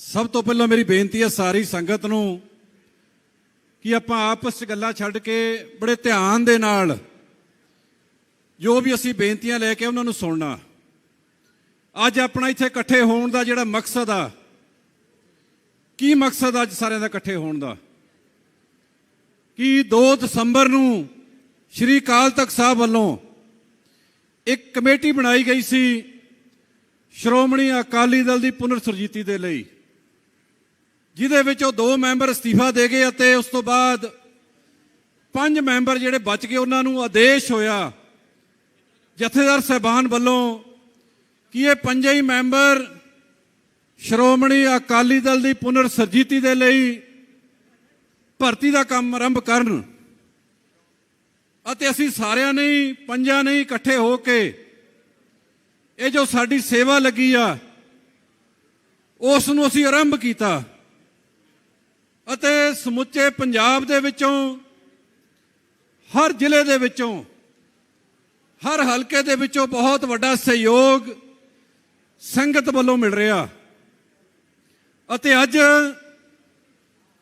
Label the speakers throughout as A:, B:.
A: ਸਭ ਤੋਂ ਪਹਿਲਾਂ ਮੇਰੀ ਬੇਨਤੀ ਹੈ ਸਾਰੀ ਸੰਗਤ ਨੂੰ ਕਿ ਆਪਾਂ ਆਪਸ 'ਚ ਗੱਲਾਂ ਛੱਡ ਕੇ ਬੜੇ ਧਿਆਨ ਦੇ ਨਾਲ ਜੋ ਵੀ ਅਸੀਂ ਬੇਨਤੀਆਂ ਲੈ ਕੇ ਉਹਨਾਂ ਨੂੰ ਸੁਣਨਾ। ਅੱਜ ਆਪਣਾ ਇੱਥੇ ਇਕੱਠੇ ਹੋਣ ਦਾ ਜਿਹੜਾ ਮਕਸਦ ਆ, ਕੀ ਮਕਸਦ ਅੱਜ ਸਾਰਿਆਂ ਦਾ ਇਕੱਠੇ ਹੋਣ ਦਾ? ਕਿ 2 ਦਸੰਬਰ ਨੂੰ ਸ਼੍ਰੀ ਅਕਾਲ ਤਖਤ ਸਾਹਿਬ ਵੱਲੋਂ ਇੱਕ ਕਮੇਟੀ ਬਣਾਈ ਗਈ ਸੀ ਸ਼੍ਰੋਮਣੀ ਅਕਾਲੀ ਦਲ ਦੀ ਪੁਨਰ ਸੁਰਜੀਤੀ ਦੇ ਲਈ? ਜਿਹਦੇ ਵਿੱਚ ਉਹ ਦੋ ਮੈਂਬਰ ਅਸਤੀਫਾ ਦੇ ਗਏ ਅਤੇ ਉਸ ਤੋਂ ਬਾਅਦ ਪੰਜ ਮੈਂਬਰ ਜਿਹੜੇ ਬਚ ਗਏ, ਉਹਨਾਂ ਨੂੰ ਆਦੇਸ਼ ਹੋਇਆ। ਜਥੇਦਾਰ ਸਹਿਬਾਨ ਵੱਲੋਂ ਕਿ ਇਹ ਪੰਜੇ ਹੀ ਮੈਂਬਰ ਸ਼੍ਰੋਮਣੀ ਅਕਾਲੀ ਦਲ ਦੀ ਪੁਨਰ ਸੁਰਜੀਤੀ ਦੇ ਲਈ ਭਰਤੀ ਦਾ ਕੰਮ ਆਰੰਭ ਕਰਨ ਅਤੇ ਅਸੀਂ ਸਾਰਿਆਂ ਨੇ ਪੰਜਾਂ ਨੇ ਇਕੱਠੇ ਹੋ ਕੇ ਇਹ ਜੋ ਸਾਡੀ ਸੇਵਾ ਲੱਗੀ ਆ, ਉਸ ਨੂੰ ਅਸੀਂ ਆਰੰਭ ਕੀਤਾ। ਅਤੇ ਸਮੁੱਚੇ ਪੰਜਾਬ ਦੇ ਵਿੱਚੋਂ, ਹਰ ਜ਼ਿਲ੍ਹੇ ਦੇ ਵਿੱਚੋਂ, ਹਰ ਹਲਕੇ ਦੇ ਵਿੱਚੋਂ ਬਹੁਤ ਵੱਡਾ ਸਹਿਯੋਗ ਸੰਗਤ ਵੱਲੋਂ ਮਿਲ ਰਿਹਾ। ਅਤੇ ਅੱਜ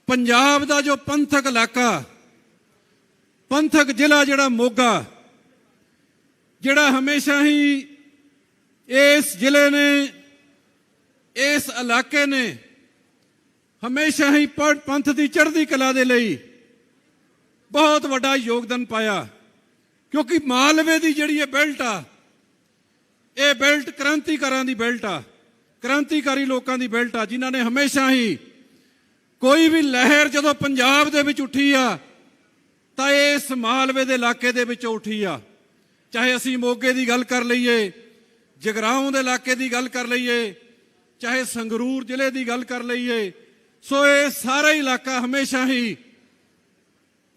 A: ਪੰਜਾਬ ਦਾ ਜੋ ਪੰਥਕ ਇਲਾਕਾ, ਪੰਥਕ ਜ਼ਿਲ੍ਹਾ ਜਿਹੜਾ ਮੋਗਾ, ਜਿਹੜਾ ਹਮੇਸ਼ਾ ਹੀ ਇਸ ਜ਼ਿਲ੍ਹੇ ਨੇ, ਇਸ ਇਲਾਕੇ ਨੇ ਹਮੇਸ਼ਾ ਹੀ ਪ- ਪੰਥ ਦੀ ਚੜ੍ਹਦੀ ਕਲਾ ਦੇ ਲਈ ਬਹੁਤ ਵੱਡਾ ਯੋਗਦਾਨ ਪਾਇਆ। ਕਿਉਂਕਿ ਮਾਲਵੇ ਦੀ ਜਿਹੜੀ ਇਹ ਬੈਲਟ ਆ, ਇਹ ਬੈਲਟ ਕ੍ਰਾਂਤੀਕਾਰਾਂ ਦੀ ਬੈਲਟ ਆ। ਕ੍ਰਾਂਤੀਕਾਰੀ ਲੋਕਾਂ ਦੀ ਬੈਲਟ ਆ, ਜਿਨ੍ਹਾਂ ਨੇ ਹਮੇਸ਼ਾ ਹੀ ਕੋਈ ਵੀ ਲਹਿਰ ਜਦੋਂ ਪੰਜਾਬ ਦੇ ਵਿੱਚ ਉੱਠੀ ਆ, ਤਾਂ ਇਸ ਮਾਲਵੇ ਦੇ ਇਲਾਕੇ ਦੇ ਵਿੱਚੋਂ ਉੱਠੀ ਆ। ਚਾਹੇ ਅਸੀਂ ਮੋਗੇ ਦੀ ਗੱਲ ਕਰ ਲਈਏ, ਜਗਰਾਉਂ ਦੇ ਇਲਾਕੇ ਦੀ ਗੱਲ ਕਰ ਲਈਏ, ਚਾਹੇ ਸੰਗਰੂਰ ਜ਼ਿਲ੍ਹੇ ਦੀ ਗੱਲ ਕਰ ਲਈਏ ਸੋ ਇਹ ਸਾਰਾ ਇਲਾਕਾ ਹਮੇਸ਼ਾ ਹੀ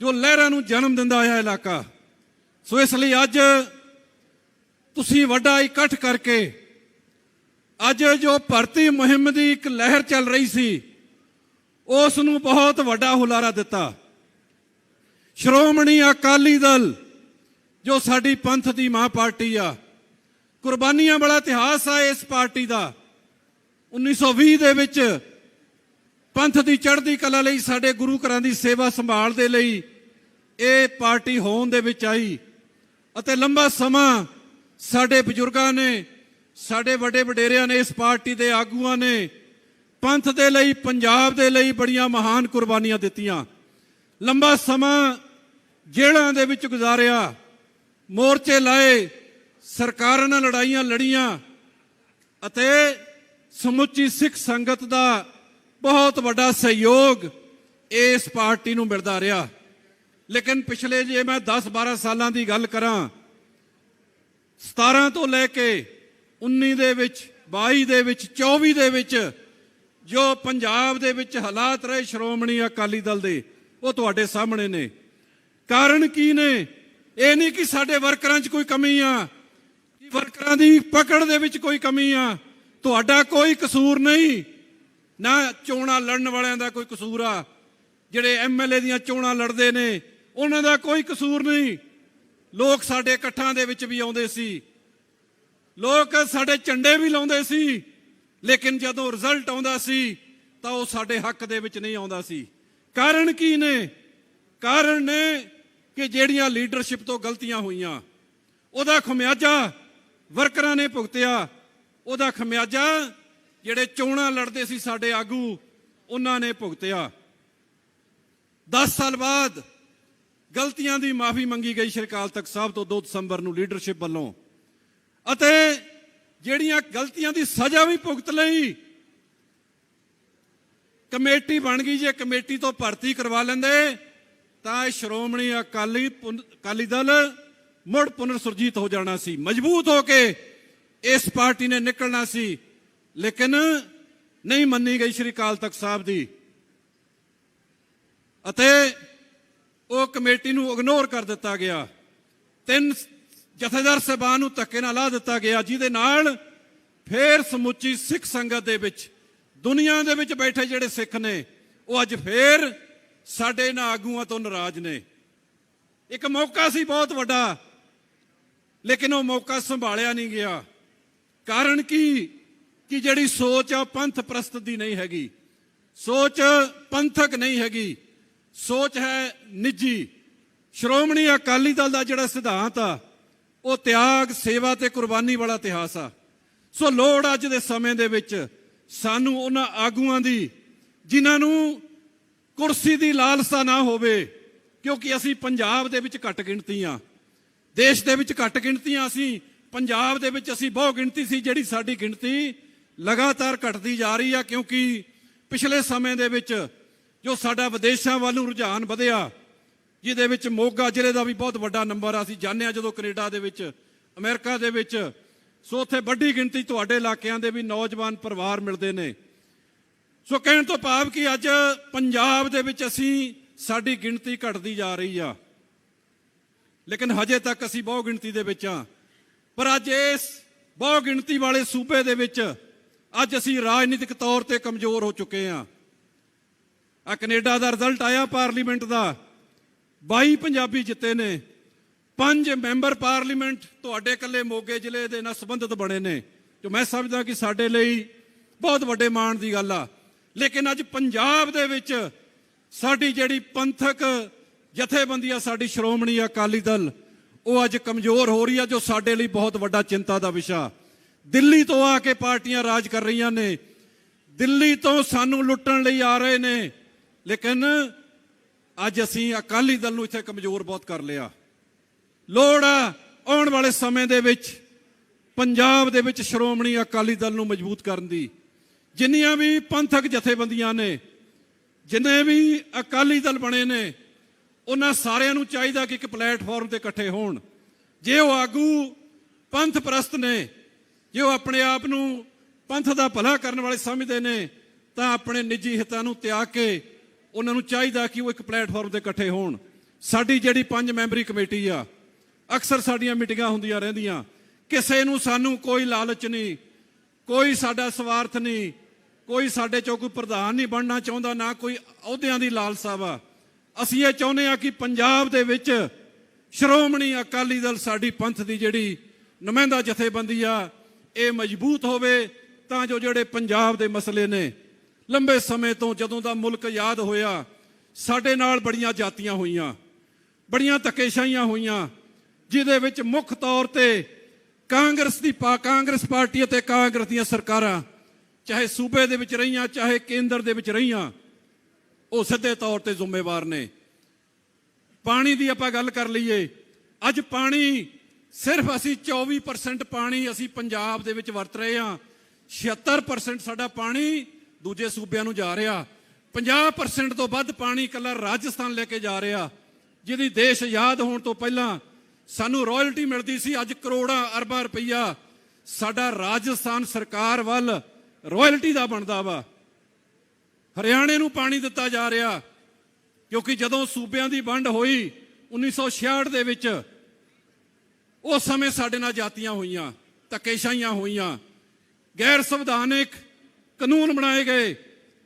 A: ਜੋ ਲਹਿਰਾਂ ਨੂੰ ਜਨਮ ਦਿੰਦਾ ਆਇਆ ਇਲਾਕਾ। ਸੋ ਇਸ ਲਈ ਅੱਜ ਤੁਸੀਂ ਵੱਡਾ ਇਕੱਠ ਕਰਕੇ ਅੱਜ ਜੋ ਭਰਤੀ ਮੁਹਿੰਮ ਦੀ ਇੱਕ ਲਹਿਰ ਚੱਲ ਰਹੀ ਸੀ, ਉਸ ਨੂੰ ਬਹੁਤ ਵੱਡਾ ਹੁਲਾਰਾ ਦਿੱਤਾ। ਸ਼੍ਰੋਮਣੀ ਅਕਾਲੀ ਦਲ, ਜੋ ਸਾਡੀ ਪੰਥ ਦੀ ਮਾਂ ਪਾਰਟੀ ਆ, ਕੁਰਬਾਨੀਆਂ ਵਾਲਾ ਇਤਿਹਾਸ ਆ ਇਸ ਪਾਰਟੀ ਦਾ। 1920 ਦੇ ਵਿੱਚ ਪੰਥ ਦੀ ਚੜ੍ਹਦੀ ਕਲਾ ਲਈ ਸਾਡੇ ਗੁਰੂ ਘਰਾਂ ਦੀ ਸੇਵਾ ਸੰਭਾਲ ਦੇ ਲਈ ਇਹ ਪਾਰਟੀ ਹੋਣ ਦੇ ਵਿੱਚ ਆਈ ਅਤੇ ਲੰਬਾ ਸਮਾਂ ਸਾਡੇ ਬਜ਼ੁਰਗਾਂ ਨੇ, ਸਾਡੇ ਵੱਡੇ ਵਡੇਰਿਆਂ ਨੇ, ਇਸ ਪਾਰਟੀ ਦੇ ਆਗੂਆਂ ਨੇ ਪੰਥ ਦੇ ਲਈ, ਪੰਜਾਬ ਦੇ ਲਈ ਬੜੀਆਂ ਮਹਾਨ ਕੁਰਬਾਨੀਆਂ ਦਿੱਤੀਆਂ। ਲੰਬਾ ਸਮਾਂ ਜੇਲ੍ਹਾਂ ਦੇ ਵਿੱਚ ਗੁਜ਼ਾਰਿਆ, ਮੋਰਚੇ ਲਾਏ, ਸਰਕਾਰਾਂ ਨਾਲ ਲੜਾਈਆਂ ਲੜੀਆਂ ਅਤੇ ਸਮੁੱਚੀ ਸਿੱਖ ਸੰਗਤ ਦਾ ਬਹੁਤ ਵੱਡਾ ਸਹਿਯੋਗ ਇਸ ਪਾਰਟੀ ਨੂੰ ਮਿਲਦਾ ਰਿਹਾ। ਲੇਕਿਨ ਪਿਛਲੇ ਜੇ ਮੈਂ 10 12 ਸਾਲਾਂ ਦੀ ਗੱਲ ਕਰਾਂ 17 ਤੋਂ ਲੈ ਕੇ 19 ਦੇ ਵਿੱਚ 22 ਦੇ ਵਿੱਚ 24 ਦੇ ਵਿੱਚ ਜੋ ਪੰਜਾਬ ਦੇ ਵਿੱਚ ਹਾਲਾਤ ਰਹੇ ਸ਼੍ਰੋਮਣੀ ਅਕਾਲੀ ਦਲ ਦੇ, ਉਹ ਤੁਹਾਡੇ ਸਾਹਮਣੇ ਨੇ। ਕਾਰਨ ਕੀ ਨੇ? ਇਹ ਨਹੀਂ ਕਿ ਸਾਡੇ ਵਰਕਰਾਂ 'ਚ ਕੋਈ ਕਮੀ ਆ ਵਰਕਰਾਂ ਦੀ ਪਕੜ ਦੇ ਵਿੱਚ ਕੋਈ ਕਮੀ ਆ। ਤੁਹਾਡਾ ਕੋਈ ਕਸੂਰ ਨਹੀਂ। ਨਾ ਚੋਣਾਂ ਲੜਨ ਵਾਲਿਆਂ ਦਾ ਕੋਈ ਕਸੂਰ ਆ। ਜਿਹੜੇ ਐਮਐਲਏ ਦੀਆਂ ਚੋਣਾਂ ਲੜਦੇ ਨੇ, ਉਹਨਾਂ ਦਾ ਕੋਈ ਕਸੂਰ ਨਹੀਂ। ਲੋਕ ਸਾਡੇ ਇਕੱਠਾਂ ਦੇ ਵਿੱਚ ਵੀ ਆਉਂਦੇ ਸੀ। ਲੋਕ ਸਾਡੇ ਝੰਡੇ ਵੀ ਲਾਉਂਦੇ ਸੀ। ਲੇਕਿਨ ਜਦੋਂ ਰਿਜ਼ਲਟ ਆਉਂਦਾ ਸੀ, ਤਾਂ ਉਹ ਸਾਡੇ ਹੱਕ ਦੇ ਵਿੱਚ ਨਹੀਂ ਆਉਂਦਾ ਸੀ। ਕਾਰਨ ਕੀ ਨੇ? ਕਾਰਨ ਨੇ ਕਿ ਜਿਹੜੀਆਂ ਲੀਡਰਸ਼ਿਪ ਤੋਂ ਗਲਤੀਆਂ ਹੋਈਆਂ, ਉਹਦਾ ਖਮਿਆਜਾ ਵਰਕਰਾਂ ਨੇ ਭੁਗਤਿਆ। ਉਹਦਾ ਖਮਿਆਜਾ ਜਿਹੜੇ ਚੋਣਾਂ ਲੜਦੇ ਸੀ ਸਾਡੇ ਆਗੂ, ਉਹਨਾਂ ਨੇ ਭੁਗਤਿਆ। 10 ਸਾਲ ਬਾਅਦ ਗਲਤੀਆਂ ਦੀ ਮਾਫੀ ਮੰਗੀ ਗਈ ਸ਼੍ਰੀ ਅਕਾਲ ਤਖਤ ਸਾਹਿਬ ਤੋਂ 2 ਦਸੰਬਰ ਨੂੰ ਲੀਡਰਸ਼ਿਪ ਵੱਲੋਂ। ਅਤੇ ਜਿਹੜੀਆਂ ਗਲਤੀਆਂ ਦੀ ਸਜ਼ਾ ਵੀ ਭੁਗਤ ਲਈ, ਕਮੇਟੀ ਬਣ ਗਈ। ਜੇ ਕਮੇਟੀ ਤੋਂ ਭਰਤੀ ਕਰਵਾ ਲੈਂਦੇ, ਤਾਂ ਇਹ ਸ਼੍ਰੋਮਣੀ ਅਕਾਲੀ ਪੁਨ- ਅਕਾਲੀ ਦਲ ਮੁੜ ਪੁਨਰ ਸੁਰਜੀਤ ਹੋ ਜਾਣਾ ਸੀ। ਮਜ਼ਬੂਤ ਹੋ ਕੇ ਇਸ ਪਾਰਟੀ ਨੇ ਨਿਕਲਣਾ ਸੀ। ਲੇਕਿਨ ਨਹੀਂ ਮੰਨੀ ਗਈ ਸ਼੍ਰੀ ਅਕਾਲ ਤਖਤ ਸਾਹਿਬ ਦੀ। ਅਤੇ ਉਹ ਕਮੇਟੀ ਨੂੰ ਇਗਨੋਰ ਕਰ ਦਿੱਤਾ ਗਿਆ। ਤਿੰਨ ਜਥੇਦਾਰ ਸਾਹਿਬਾਨ ਨੂੰ ਧੱਕੇ ਨਾਲ ਲਾ ਦਿੱਤਾ ਗਿਆ, ਜਿਹਦੇ ਨਾਲ ਫੇਰ ਸਮੁੱਚੀ ਸਿੱਖ ਸੰਗਤ ਦੇ ਵਿੱਚ, ਦੁਨੀਆ ਦੇ ਵਿੱਚ ਬੈਠੇ ਜਿਹੜੇ ਸਿੱਖ ਨੇ, ਉਹ ਅੱਜ ਫੇਰ ਸਾਡੇ ਇਹਨਾਂ ਆਗੂਆਂ ਤੋਂ ਨਾਰਾਜ਼ ਨੇ। ਇੱਕ ਮੌਕਾ ਸੀ ਬਹੁਤ ਵੱਡਾ, ਲੇਕਿਨ ਉਹ ਮੌਕਾ ਸੰਭਾਲਿਆ ਨਹੀਂ ਗਿਆ। ਕਾਰਨ ਕੀ? ਕਿ ਜਿਹੜੀ ਸੋਚ ਆ ਉਹ ਪੰਥ ਪ੍ਰਸਤ ਦੀ ਨਹੀਂ ਹੈਗੀ। ਸੋਚ ਪੰਥਕ ਨਹੀਂ ਹੈਗੀ। ਸੋਚ ਹੈ ਨਿੱਜੀ। ਸ਼੍ਰੋਮਣੀ ਅਕਾਲੀ ਦਲ ਦਾ ਜਿਹੜਾ ਸਿਧਾਂਤ ਆ, ਉਹ ਤਿਆਗ, ਸੇਵਾ ਤੇ ਕੁਰਬਾਨੀ ਵਾਲਾ ਇਤਿਹਾਸ ਆ। ਸੋ ਲੋੜ ਅੱਜ ਦੇ ਸਮੇਂ ਦੇ ਵਿੱਚ ਸਾਨੂੰ ਉਹਨਾਂ ਆਗੂਆਂ ਦੀ, ਜਿਨ੍ਹਾਂ ਨੂੰ ਕੁਰਸੀ ਦੀ ਲਾਲਸਾ ਨਾ ਹੋਵੇ, ਕਿਉਂਕਿ ਅਸੀਂ ਪੰਜਾਬ ਦੇ ਵਿੱਚ ਘੱਟ ਗਿਣਤੀ ਆ। ਦੇਸ਼ ਦੇ ਵਿੱਚ ਘੱਟ ਗਿਣਤੀ ਗਿਣਤੀਆਂ ਅਸੀਂ, ਪੰਜਾਬ ਦੇ ਵਿੱਚ ਅਸੀਂ ਬਹੁ ਗਿਣਤੀ ਸੀ ਜਿਹੜੀ ਸਾਡੀ ਗਿਣਤੀ ਲਗਾਤਾਰ ਘਟਦੀ ਜਾ ਰਹੀ ਆ ਕਿਉਂਕਿ ਪਿਛਲੇ ਸਮੇਂ ਦੇ ਵਿੱਚ ਜੋ ਸਾਡਾ ਵਿਦੇਸ਼ਾਂ ਵੱਲ ਨੂੰ ਰੁਝਾਨ ਵਧਿਆ, ਜਿਹਦੇ ਵਿੱਚ ਮੋਗਾ ਜ਼ਿਲ੍ਹੇ ਦਾ ਵੀ ਬਹੁਤ ਵੱਡਾ ਨੰਬਰ ਆ। ਅਸੀਂ ਜਾਣਿਆ ਜਦੋਂ ਕੈਨੇਡਾ ਦੇ ਵਿੱਚ, ਅਮਰੀਕਾ ਦੇ ਵਿੱਚ, ਸੋ ਉੱਥੇ ਵੱਡੀ ਗਿਣਤੀ ਤੁਹਾਡੇ ਇਲਾਕਿਆਂ ਦੇ ਵੀ ਨੌਜਵਾਨ ਪਰਿਵਾਰ ਮਿਲਦੇ ਨੇ। ਸੋ ਕਹਿਣ ਤੋਂ ਭਾਵ ਕਿ ਅੱਜ ਪੰਜਾਬ ਦੇ ਵਿੱਚ ਅਸੀਂ, ਸਾਡੀ ਗਿਣਤੀ ਘਟਦੀ ਜਾ ਰਹੀ ਆ। ਲੇਕਿਨ ਹਜੇ ਤੱਕ ਅਸੀਂ ਬਹੁ ਗਿਣਤੀ ਦੇ ਵਿੱਚ ਆ। ਪਰ ਅੱਜ ਇਸ ਬਹੁ ਗਿਣਤੀ ਵਾਲੇ ਸੂਬੇ ਦੇ ਵਿੱਚ ਅੱਜ ਅਸੀਂ ਰਾਜਨੀਤਿਕ ਤੌਰ ਤੇ ਕਮਜ਼ੋਰ ਹੋ ਚੁੱਕੇ ਆ ਆ ਕੈਨੇਡਾ ਦਾ ਰਿਜ਼ਲਟ ਆਇਆ ਪਾਰਲੀਮੈਂਟ ਦਾ। 22 ਪੰਜਾਬੀ ਜਿੱਤੇ ਨੇ। ਪੰਜ ਮੈਂਬਰ ਪਾਰਲੀਮੈਂਟ ਤੁਹਾਡੇ ਇਕੱਲੇ ਮੋਗੇ ਜ਼ਿਲ੍ਹੇ ਦੇ ਨਾਲ ਸੰਬੰਧਿਤ ਬਣੇ ਨੇ, ਜੋ ਮੈਂ ਸਮਝਦਾ ਕਿ ਸਾਡੇ ਲਈ ਬਹੁਤ ਵੱਡੇ ਮਾਣ ਦੀ ਗੱਲ ਆ। ਲੇਕਿਨ ਅੱਜ ਪੰਜਾਬ ਦੇ ਵਿੱਚ ਸਾਡੀ ਜਿਹੜੀ ਪੰਥਕ ਜਥੇਬੰਦੀ ਆ, ਸਾਡੀ ਸ਼੍ਰੋਮਣੀ ਅਕਾਲੀ ਦਲ, ਉਹ ਅੱਜ ਕਮਜ਼ੋਰ ਹੋ ਰਹੀ ਆ, ਜੋ ਸਾਡੇ ਲਈ ਬਹੁਤ ਵੱਡਾ ਚਿੰਤਾ ਦਾ ਵਿਸ਼ਾ। ਦਿੱਲੀ ਤੋਂ ਆ ਕੇ ਪਾਰਟੀਆਂ ਰਾਜ ਕਰ ਰਹੀਆਂ ਨੇ। ਦਿੱਲੀ ਤੋਂ ਸਾਨੂੰ ਲੁੱਟਣ ਲਈ ਆ ਰਹੇ ਨੇ। ਲੇਕਿਨ ਅੱਜ ਅਸੀਂ ਅਕਾਲੀ ਦਲ ਨੂੰ ਇੱਥੇ ਕਮਜ਼ੋਰ ਬਹੁਤ ਕਰ ਲਿਆ। ਲੋੜ ਆ, ਆਉਣ ਵਾਲੇ ਸਮੇਂ ਦੇ ਵਿੱਚ ਪੰਜਾਬ ਦੇ ਵਿੱਚ ਸ਼੍ਰੋਮਣੀ ਅਕਾਲੀ ਦਲ ਨੂੰ ਮਜ਼ਬੂਤ ਕਰਨ ਦੀ। ਜਿੰਨੀਆਂ ਵੀ ਪੰਥਕ ਜਥੇਬੰਦੀਆਂ ਨੇ, ਜਿੰਨੇ ਵੀ ਅਕਾਲੀ ਦਲ ਬਣੇ ਨੇ, ਉਹਨਾਂ ਸਾਰਿਆਂ ਨੂੰ ਚਾਹੀਦਾ ਕਿ ਇੱਕ ਪਲੇਟਫਾਰਮ ਤੇ ਇਕੱਠੇ ਹੋਣ। ਜੇ ਉਹ ਆਗੂ ਪੰਥ ਪ੍ਰਸਤ ਨੇ ਜੇ ਉਹ ਆਪਣੇ ਆਪ ਨੂੰ ਪੰਥ ਦਾ ਭਲਾ ਕਰਨ ਵਾਲੇ ਸਮਝਦੇ ਨੇ, ਤਾਂ ਆਪਣੇ ਨਿੱਜੀ ਹਿੱਤਾਂ ਨੂੰ ਤਿਆਗ ਕੇ ਉਹਨਾਂ ਨੂੰ ਚਾਹੀਦਾ ਕਿ ਉਹ ਇੱਕ ਪਲੇਟਫਾਰਮ ਤੇ ਇਕੱਠੇ ਹੋਣ। ਸਾਡੀ ਜਿਹੜੀ ਪੰਜ ਮੈਂਬਰੀ ਕਮੇਟੀ ਆ, ਅਕਸਰ ਸਾਡੀਆਂ ਮੀਟਿੰਗਾਂ ਹੁੰਦੀਆਂ ਰਹਿੰਦੀਆਂ। ਕਿਸੇ ਨੂੰ ਸਾਨੂੰ ਕੋਈ ਲਾਲਚ ਨਹੀਂ, ਕੋਈ ਸਾਡਾ ਸਵਾਰਥ ਨਹੀਂ, ਕੋਈ ਸਾਡੇ ਚੋਂ ਕੋਈ ਪ੍ਰਧਾਨ ਨਹੀਂ ਬਣਨਾ ਚਾਹੁੰਦਾ, ਨਾ ਕੋਈ ਅਹੁਦਿਆਂ ਦੀ ਲਾਲਸਾ ਵਾ। ਅਸੀਂ ਇਹ ਚਾਹੁੰਦੇ ਆ ਕਿ ਪੰਜਾਬ ਦੇ ਵਿੱਚ ਸ਼੍ਰੋਮਣੀ ਅਕਾਲੀ ਦਲ ਸਾਡੀ ਪੰਥ ਦੀ ਜਿਹੜੀ ਨੁਮਾਇੰਦਾ ਜਥੇਬੰਦੀ ਆ ਇਹ ਮਜ਼ਬੂਤ ਹੋਵੇ ਤਾਂ ਜੋ ਜਿਹੜੇ ਪੰਜਾਬ ਦੇ ਮਸਲੇ ਨੇ, ਲੰਬੇ ਸਮੇਂ ਤੋਂ ਜਦੋਂ ਦਾ ਮੁਲਕ ਯਾਦ ਹੋਇਆ, ਸਾਡੇ ਨਾਲ ਬੜੀਆਂ ਜਾਤੀਆਂ ਹੋਈਆਂ, ਬੜੀਆਂ ਧੱਕੇਸ਼ਾਹੀਆਂ ਹੋਈਆਂ, ਜਿਹਦੇ ਵਿੱਚ ਮੁੱਖ ਤੌਰ ਤੇ ਕਾਂਗਰਸ ਦੀ ਪਾ, ਕਾਂਗਰਸ ਪਾਰਟੀ ਅਤੇ ਕਾਂਗਰਸ ਦੀਆਂ ਸਰਕਾਰਾਂ, ਚਾਹੇ ਸੂਬੇ ਦੇ ਵਿੱਚ ਰਹੀਆਂ, ਚਾਹੇ ਕੇਂਦਰ ਦੇ ਵਿੱਚ ਰਹੀਆਂ, ਉਹ ਸਿੱਧੇ ਤੌਰ ਤੇ ਜ਼ਿੰਮੇਵਾਰ ਨੇ। ਪਾਣੀ ਦੀ ਆਪਾਂ ਗੱਲ ਕਰ ਲਈਏ, ਅੱਜ ਪਾਣੀ ਸਿਰਫ ਅਸੀਂ 24% ਪਾਣੀ ਅਸੀਂ ਪੰਜਾਬ ਦੇ ਵਿੱਚ ਵਰਤ ਰਹੇ ਹਾਂ। 76% ਸਾਡਾ ਪਾਣੀ ਦੂਜੇ ਸੂਬਿਆਂ ਨੂੰ ਜਾ ਰਿਹਾ। 50% ਤੋਂ ਵੱਧ ਪਾਣੀ ਇਕੱਲਾ ਰਾਜਸਥਾਨ ਲੈ ਕੇ ਜਾ ਰਿਹਾ। ਜਿਹਦੀ ਦੇਸ਼ ਆਜ਼ਾਦ ਹੋਣ ਤੋਂ ਪਹਿਲਾਂ ਸਾਨੂੰ ਰਾਇਲਟੀ ਮਿਲਦੀ ਸੀ। ਅੱਜ ਕਰੋੜਾਂ ਅਰਬਾਂ ਰੁਪਈਆ ਸਾਡਾ ਰਾਜਸਥਾਨ ਸਰਕਾਰ ਵੱਲ ਰਾਇਲਟੀ ਦਾ ਬਣਦਾ ਵਾ। ਹਰਿਆਣੇ ਨੂੰ ਪਾਣੀ ਦਿੱਤਾ ਜਾ ਰਿਹਾ। ਕਿਉਂਕਿ ਜਦੋਂ ਸੂਬਿਆਂ ਦੀ ਵੰਡ ਹੋਈ 1966 ਦੇ ਵਿੱਚ ਉਸ ਸਮੇਂ ਸਾਡੇ ਨਾਲ ਜਾਤੀਆਂ ਹੋਈਆਂ, ਧੱਕੇਸ਼ਾਹੀਆਂ ਹੋਈਆਂ। ਗੈਰ ਸੰਵਿਧਾਨਿਕ ਕਾਨੂੰਨ ਬਣਾਏ ਗਏ,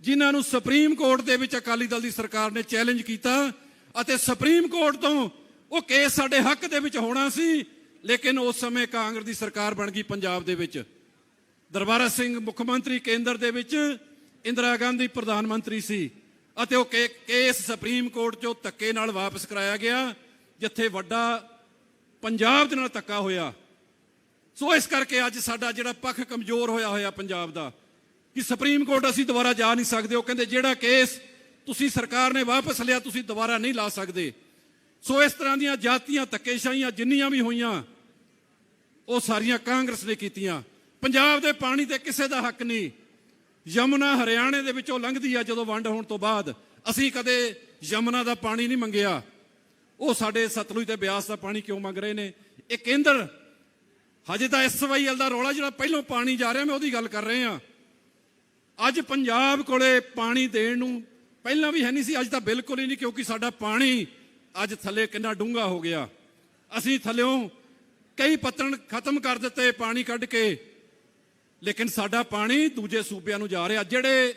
A: ਜਿਨ੍ਹਾਂ ਨੂੰ ਸੁਪਰੀਮ ਕੋਰਟ ਦੇ ਵਿੱਚ ਅਕਾਲੀ ਦਲ ਦੀ ਸਰਕਾਰ ਨੇ ਚੈਲੰਜ ਕੀਤਾ ਅਤੇ ਸੁਪਰੀਮ ਕੋਰਟ ਤੋਂ ਉਹ ਕੇਸ ਸਾਡੇ ਹੱਕ ਦੇ ਵਿੱਚ ਹੋਣਾ ਸੀ, ਲੇਕਿਨ ਉਸ ਸਮੇਂ ਕਾਂਗਰਸ ਦੀ ਸਰਕਾਰ ਬਣ ਗਈ ਪੰਜਾਬ ਦੇ ਵਿੱਚ। ਦਰਬਾਰਾ ਸਿੰਘ ਮੁੱਖ ਮੰਤਰੀ ਕੇਂਦਰ ਦੇ ਵਿੱਚ ਇੰਦਰਾ ਗਾਂਧੀ ਪ੍ਰਧਾਨ ਮੰਤਰੀ ਸੀ ਅਤੇ ਉਹ ਕੇਸ ਸੁਪਰੀਮ ਕੋਰਟ 'ਚੋਂ ਧੱਕੇ ਨਾਲ ਵਾਪਸ ਕਰਾਇਆ ਗਿਆ, ਜਿੱਥੇ ਵੱਡਾ ਪੰਜਾਬ ਦੇ ਨਾਲ ਧੱਕਾ ਹੋਇਆ। ਸੋ ਇਸ ਕਰਕੇ ਅੱਜ ਸਾਡਾ ਜਿਹੜਾ ਪੱਖ ਕਮਜ਼ੋਰ ਹੋਇਆ ਹੋਇਆ ਪੰਜਾਬ ਦਾ, ਕਿ ਸੁਪਰੀਮ ਕੋਰਟ ਅਸੀਂ ਦੁਬਾਰਾ ਜਾ ਨਹੀਂ ਸਕਦੇ। ਉਹ ਕਹਿੰਦੇ, ਜਿਹੜਾ ਕੇਸ ਤੁਸੀਂ ਸਰਕਾਰ ਨੇ ਵਾਪਸ ਲਿਆ, ਤੁਸੀਂ ਦੁਬਾਰਾ ਨਹੀਂ ਲਾ ਸਕਦੇ। ਸੋ ਇਸ ਤਰ੍ਹਾਂ ਦੀਆਂ ਜਾਤੀਆਂ, ਧੱਕੇਸ਼ਾਹੀਆਂ ਜਿੰਨੀਆਂ ਵੀ ਹੋਈਆਂ, ਉਹ ਸਾਰੀਆਂ ਕਾਂਗਰਸ ਨੇ ਕੀਤੀਆਂ। ਪੰਜਾਬ ਦੇ ਪਾਣੀ ਤੇ ਕਿਸੇ ਦਾ ਹੱਕ ਨਹੀਂ। ਯਮੁਨਾ ਹਰਿਆਣੇ ਦੇ ਵਿੱਚੋਂ ਲੰਘਦੀ ਆ ਜਦੋਂ ਵੰਡ ਹੋਣ ਤੋਂ ਬਾਅਦ। ਅਸੀਂ ਕਦੇ ਯਮੁਨਾ ਦਾ ਪਾਣੀ ਨਹੀਂ ਮੰਗਿਆ। ਉਹ ਸਾਡੇ ਸਤਲੁਜ ਤੇ ਬਿਆਸ ਦਾ ਪਾਣੀ ਕਿਉਂ ਮੰਗ ਰਹੇ ਨੇ? ਇਹ ਕੇਂਦਰ, ਹਜੇ ਤਾਂ ਐਸਵਾਈਐਲ ਦਾ ਰੌਲਾ ਜਿਹੜਾ ਪਹਿਲੋਂ ਪਾਣੀ ਜਾ ਰਿਹਾ, ਮੈਂ ਉਹਦੀ ਗੱਲ ਕਰ ਰਹੇ ਆ ਅੱਜ ਪੰਜਾਬ ਕੋਲੇ ਪਾਣੀ ਦੇਣ ਨੂੰ ਪਹਿਲਾਂ ਵੀ ਹੈ ਨਹੀਂ ਸੀ, ਅੱਜ ਤਾਂ ਬਿਲਕੁਲ ਹੀ ਨਹੀਂ, ਕਿਉਂਕਿ ਸਾਡਾ ਪਾਣੀ ਅੱਜ ਥੱਲੇ ਕਿੰਨਾ ਡੂੰਘਾ ਹੋ ਗਿਆ। ਅਸੀਂ ਥੱਲਿਓਂ ਕਈ ਪੱਤਣ ਖਤਮ ਕਰ ਦਿੱਤੇ ਪਾਣੀ ਕੱਢ ਕੇ, ਲੇਕਿਨ ਸਾਡਾ ਪਾਣੀ ਦੂਜੇ ਸੂਬਿਆਂ ਨੂੰ ਜਾ ਰਿਹਾ। ਜਿਹੜੇ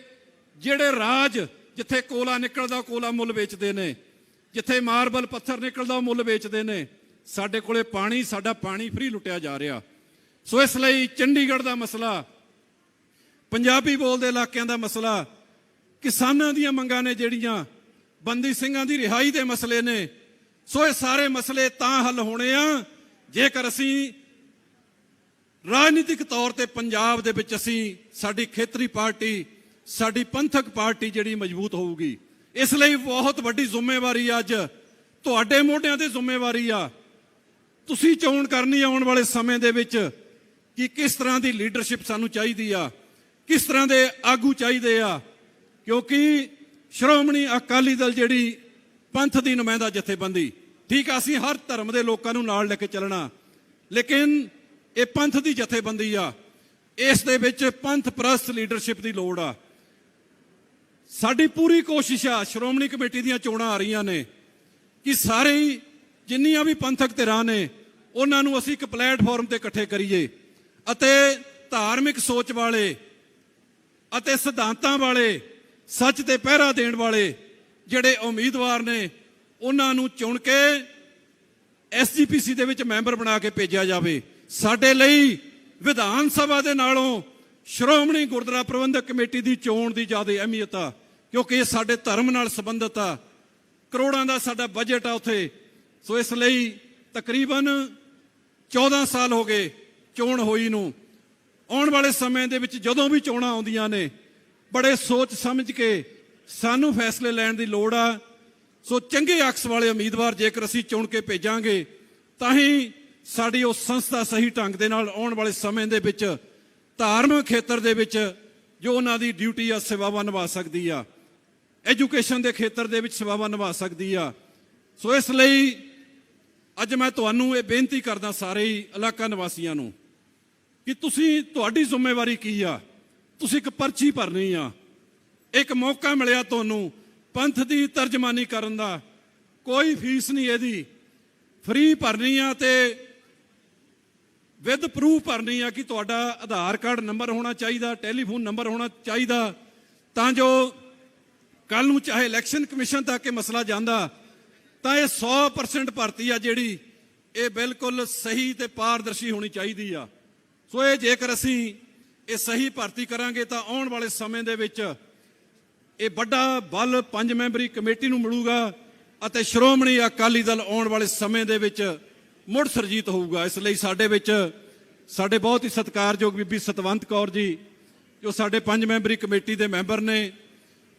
A: ਜਿਹੜੇ ਰਾਜ ਜਿੱਥੇ ਕੋਲਾ ਨਿਕਲਦਾ, ਕੋਲਾ ਮੁੱਲ ਵੇਚਦੇ ਨੇ ਜਿੱਥੇ ਮਾਰਬਲ ਪੱਥਰ ਨਿਕਲਦਾ, ਉਹ ਮੁੱਲ ਵੇਚਦੇ ਨੇ। ਸਾਡੇ ਕੋਲੇ ਪਾਣੀ, ਸਾਡਾ ਪਾਣੀ ਫ੍ਰੀ ਲੁੱਟਿਆ ਜਾ ਰਿਹਾ। ਸੋ ਇਸ ਲਈ ਚੰਡੀਗੜ੍ਹ ਦਾ ਮਸਲਾ, ਪੰਜਾਬੀ ਬੋਲਦੇ ਇਲਾਕਿਆਂ ਦਾ ਮਸਲਾ, ਕਿਸਾਨਾਂ ਦੀਆਂ ਮੰਗਾਂ ਨੇ ਜਿਹੜੀਆਂ, ਬੰਦੀ ਸਿੰਘਾਂ ਦੀ ਰਿਹਾਈ ਦੇ ਮਸਲੇ ਨੇ। ਸੋ ਇਹ ਸਾਰੇ ਮਸਲੇ ਤਾਂ ਹੱਲ ਹੋਣੇ ਆ, ਜੇਕਰ ਅਸੀਂ ਰਾਜਨੀਤਿਕ ਤੌਰ ਤੇ ਪੰਜਾਬ ਦੇ ਵਿੱਚ ਅਸੀਂ, ਸਾਡੀ ਖੇਤਰੀ ਪਾਰਟੀ, ਸਾਡੀ ਪੰਥਕ ਪਾਰਟੀ ਜਿਹੜੀ ਮਜ਼ਬੂਤ ਹੋਊਗੀ। ਇਸ ਲਈ ਬਹੁਤ ਵੱਡੀ ਜ਼ਿੰਮੇਵਾਰੀ ਅੱਜ। ਤੁਹਾਡੇ ਮੋਢਿਆਂ ਤੇ ਜ਼ਿੰਮੇਵਾਰੀ ਆ। ਤੁਸੀਂ ਚੋਣ ਕਰਨੀ ਆਉਣ ਵਾਲੇ ਸਮੇਂ ਦੇ ਵਿੱਚ ਕਿ ਕਿਸ ਤਰ੍ਹਾਂ ਦੀ ਲੀਡਰਸ਼ਿਪ ਸਾਨੂੰ ਚਾਹੀਦੀ ਆ, ਕਿਸ ਤਰ੍ਹਾਂ ਦੇ ਆਗੂ ਚਾਹੀਦੇ ਆ। ਕਿਉਂਕਿ ਸ਼੍ਰੋਮਣੀ ਅਕਾਲੀ ਦਲ ਜਿਹੜੀ ਪੰਥ ਦੀ ਨੁਮਾਇੰਦਾ ਜਥੇਬੰਦੀ, ਠੀਕ ਆ, ਅਸੀਂ ਹਰ ਧਰਮ ਦੇ ਲੋਕਾਂ ਨੂੰ ਨਾਲ ਲੈ ਕੇ ਚੱਲਣਾ। ਲੇਕਿਨ ਇਹ ਪੰਥ ਦੀ ਜਥੇਬੰਦੀ ਆ। ਇਸ ਦੇ ਵਿੱਚ ਪੰਥ ਪ੍ਰਸਤ ਲੀਡਰਸ਼ਿਪ ਦੀ ਲੋੜ ਆ। ਸਾਡੀ ਪੂਰੀ ਕੋਸ਼ਿਸ਼ ਆ, ਸ਼੍ਰੋਮਣੀ ਕਮੇਟੀ ਦੀਆਂ ਚੋਣਾਂ ਆ ਰਹੀਆਂ ਨੇ, ਕਿ ਸਾਰੇ ਹੀ ਜਿੰਨੀਆਂ ਵੀ ਪੰਥਕ ਧਿਰਾਂ ਨੇ, ਉਹਨਾਂ ਨੂੰ ਅਸੀਂ ਇੱਕ ਪਲੇਟਫਾਰਮ ਤੇ ਇਕੱਠੇ ਕਰੀਏ ਅਤੇ ਧਾਰਮਿਕ ਸੋਚ ਵਾਲੇ ਅਤੇ ਸਿਧਾਂਤਾਂ ਵਾਲੇ, ਸੱਚ ਤੇ ਪਹਿਰਾ ਦੇਣ ਵਾਲੇ ਜਿਹੜੇ ਉਮੀਦਵਾਰ ਨੇ, ਉਹਨਾਂ ਨੂੰ ਚੁਣ ਕੇ ਐਸਜੀਪੀਸੀ ਦੇ ਵਿੱਚ ਮੈਂਬਰ ਬਣਾ ਕੇ ਭੇਜਿਆ ਜਾਵੇ। ਸਾਡੇ ਲਈ ਵਿਧਾਨ ਸਭਾ ਦੇ ਨਾਲੋਂ ਸ਼੍ਰੋਮਣੀ ਗੁਰਦੁਆਰਾ ਪ੍ਰਬੰਧਕ ਕਮੇਟੀ ਦੀ ਚੋਣ ਦੀ ਜ਼ਿਆਦਾ ਅਹਿਮੀਅਤ ਆ, ਕਿਉਂਕਿ ਇਹ ਸਾਡੇ ਧਰਮ ਨਾਲ ਸੰਬੰਧਿਤ ਆ। ਕਰੋੜਾਂ ਦਾ ਸਾਡਾ ਬਜਟ ਆ ਉੱਥੇ। ਸੋ ਇਸ ਲਈ ਤਕਰੀਬਨ 14 ਸਾਲ ਹੋ ਗਏ ਚੋਣ ਹੋਈ ਨੂੰ। ਆਉਣ ਵਾਲੇ ਸਮੇਂ ਦੇ ਵਿੱਚ ਜਦੋਂ ਵੀ ਚੋਣਾਂ ਆਉਂਦੀਆਂ ਨੇ, ਬੜੇ ਸੋਚ ਸਮਝ ਕੇ ਸਾਨੂੰ ਫੈਸਲੇ ਲੈਣ ਦੀ ਲੋੜ ਆ। ਸੋ ਚੰਗੇ ਅਕਸ ਵਾਲੇ ਉਮੀਦਵਾਰ ਜੇਕਰ ਅਸੀਂ ਚੁਣ ਕੇ ਭੇਜਾਂਗੇ, ਤਾਂ ਹੀ ਸਾਡੀ ਉਹ ਸੰਸਥਾ ਸਹੀ ਢੰਗ ਦੇ ਨਾਲ ਆਉਣ ਵਾਲੇ ਸਮੇਂ ਦੇ ਵਿੱਚ ਧਾਰਮਿਕ ਖੇਤਰ ਦੇ ਵਿੱਚ ਜੋ ਉਹਨਾਂ ਦੀ ਡਿਊਟੀ ਆ, ਸੇਵਾਵਾਂ ਨਿਭਾ ਸਕਦੀ ਆ। ਐਜੂਕੇਸ਼ਨ ਦੇ ਖੇਤਰ ਦੇ ਵਿੱਚ ਸੇਵਾਵਾਂ ਨਿਭਾ ਸਕਦੀ ਆ। ਸੋ ਇਸ ਲਈ ਅੱਜ ਮੈਂ ਤੁਹਾਨੂੰ ਇਹ ਬੇਨਤੀ ਕਰਦਾ ਸਾਰੇ ਹੀ ਇਲਾਕਾ ਨਿਵਾਸੀਆਂ ਨੂੰ ਕਿ ਤੁਸੀਂ ਤੁਹਾਡੀ ਜ਼ਿੰਮੇਵਾਰੀ ਕੀ ਆ? ਤੁਸੀਂ ਇੱਕ ਪਰਚੀ ਭਰਨੀ ਆ। ਇੱਕ ਮੌਕਾ ਮਿਲਿਆ ਤੁਹਾਨੂੰ ਪੰਥ ਦੀ ਤਰਜਮਾਨੀ ਕਰਨ ਦਾ। ਕੋਈ ਫੀਸ ਨਹੀਂ ਇਹਦੀ। ਫ੍ਰੀ ਭਰਨੀ ਆ ਤੇ ਵਿਦ ਪ੍ਰੂਫ ਭਰਨੀ ਆ ਕਿ ਤੁਹਾਡਾ ਆਧਾਰ ਕਾਰਡ ਨੰਬਰ ਹੋਣਾ ਚਾਹੀਦਾ ਟੈਲੀਫੋਨ ਨੰਬਰ ਹੋਣਾ ਚਾਹੀਦਾ, ਤਾਂ ਜੋ ਕੱਲ ਨੂੰ ਚਾਹੇ ਇਲੈਕਸ਼ਨ ਕਮਿਸ਼ਨ ਤੱਕ ਇਹ ਮਸਲਾ ਜਾਂਦਾ, ਤਾਂ ਇਹ 100% ਭਰਤੀ ਆ ਜਿਹੜੀ ਇਹ ਬਿਲਕੁਲ ਸਹੀ ਤੇ ਪਾਰਦਰਸ਼ੀ ਹੋਣੀ ਚਾਹੀਦੀ ਆ। ਸੋ ਇਹ ਜੇਕਰ ਅਸੀਂ ਇਹ ਸਹੀ ਭਰਤੀ ਕਰਾਂਗੇ, ਤਾਂ ਆਉਣ ਵਾਲੇ ਸਮੇਂ ਦੇ ਵਿੱਚ ਇਹ ਵੱਡਾ ਬਲ ਪੰਜ ਮੈਂਬਰੀ ਕਮੇਟੀ ਨੂੰ ਮਿਲੂਗਾ ਅਤੇ ਸ਼੍ਰੋਮਣੀ ਅਕਾਲੀ ਦਲ ਆਉਣ ਵਾਲੇ ਸਮੇਂ ਦੇ ਵਿੱਚ ਮੁੜ ਸਰਜੀਤ ਹੋਊਗਾ। ਇਸ ਲਈ ਸਾਡੇ ਵਿੱਚ ਸਾਡੇ ਬਹੁਤ ਹੀ ਸਤਿਕਾਰਯੋਗ ਬੀਬੀ ਸਤਵੰਤ ਕੌਰ ਜੀ, ਜੋ ਸਾਡੇ ਪੰਜ ਮੈਂਬਰੀ ਕਮੇਟੀ ਦੇ ਮੈਂਬਰ ਨੇ,